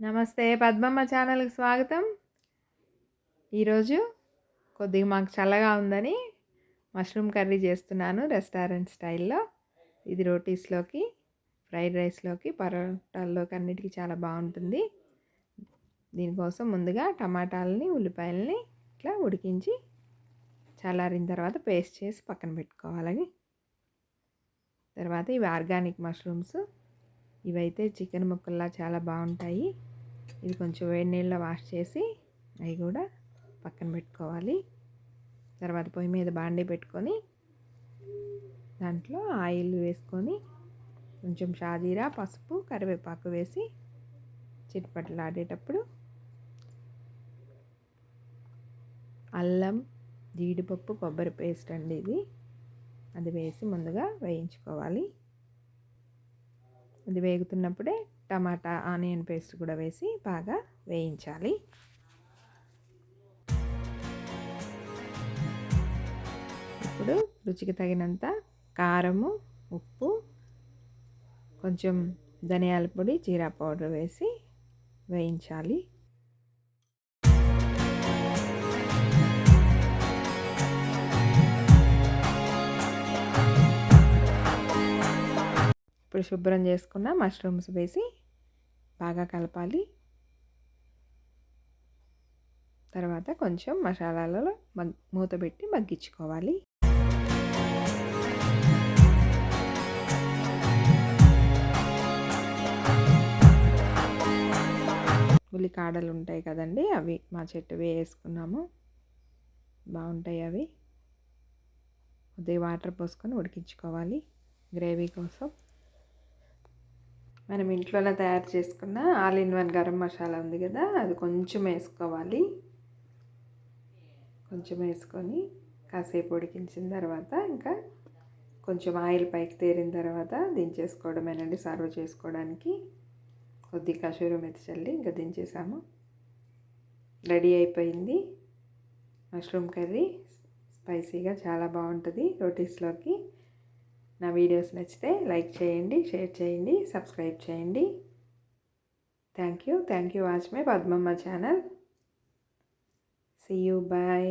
నమస్తే పద్మమ్మ ఛానల్కి స్వాగతం. ఈరోజు కొద్దిగా మాకు చల్లగా ఉందని మష్రూమ్ కర్రీ చేస్తున్నాను రెస్టారెంట్ స్టైల్లో. ఇది రోటీస్లోకి ఫ్రైడ్ రైస్లోకి పరోటాల్లోకి అన్నిటికీ చాలా బాగుంటుంది. దీనికోసం ముందుగా టమాటాలని ఉల్లిపాయలని ఇట్లా ఉడికించి చల్లారిన తర్వాత పేస్ట్ చేసి పక్కన పెట్టుకోవాలని. తర్వాత ఇవి ఆర్గానిక్ మష్రూమ్స్. ఇవైతే చికెన్ ముక్కల్లా చాలా బాగుంటాయి. ఇది కొంచెం వేడి నీళ్ళలో వాష్ చేసి అవి కూడా పక్కన పెట్టుకోవాలి. తర్వాత పొయ్యి మీద బాండీ పెట్టుకొని దాంట్లో ఆయిల్ వేసుకొని కొంచెం షాజీరా పసుపు కరివేపాకు వేసి చిట్పట్లాడేటప్పుడు అల్లం జీడిపప్పు కొబ్బరి పేస్ట్ అండి ఇది. అది వేసి ముందుగా వేయించుకోవాలి. అది వేగుతున్నప్పుడే టమాటా ఆనియన్ పేస్ట్ కూడా వేసి బాగా వేయించాలి. ఇప్పుడు రుచికి తగినంత కారము ఉప్పు కొంచెం ధనియాల పొడి జీరా పౌడర్ వేసి వేయించాలి. ఇప్పుడు శుభ్రం చేసుకున్న మష్రూమ్స్ వేసి బాగా కలపాలి. తర్వాత కొంచెం మసాలాలలో మగ్ మూత పెట్టి మగ్గించుకోవాలి. ఉల్లికాడలు ఉంటాయి కదండి అవి మా చెట్టు వేసుకున్నాము. బాగుంటాయి అవి. కొద్దిగా వాటర్ పోసుకొని ఉడికించుకోవాలి. గ్రేవీ కోసం మనం ఇంట్లోనే తయారు చేసుకున్న all in one garam masala ఉంది కదా అది కొంచెం వేసుకోవాలి. కొంచెం వేసుకొని కాసేపు ఉడికించిన తర్వాత ఇంకా కొంచెం ఆయిల్ పైకి తేరిన తర్వాత దించేసుకోవడమేనండి సర్వ్ చేసుకోవడానికి. కొద్ది కషూరు మెత్తి చల్లి ఇంకా దించేసాము. రెడీ అయిపోయింది. మష్రూమ్ కర్రీ స్పైసీగా చాలా బాగుంటుంది రోటీస్లోకి. నా వీడియోస్ నచ్చితే లైక్ చేయండి షేర్ చేయండి సబ్స్క్రైబ్ చేయండి. Thank you thank you watch my Padmamma channel. See you bye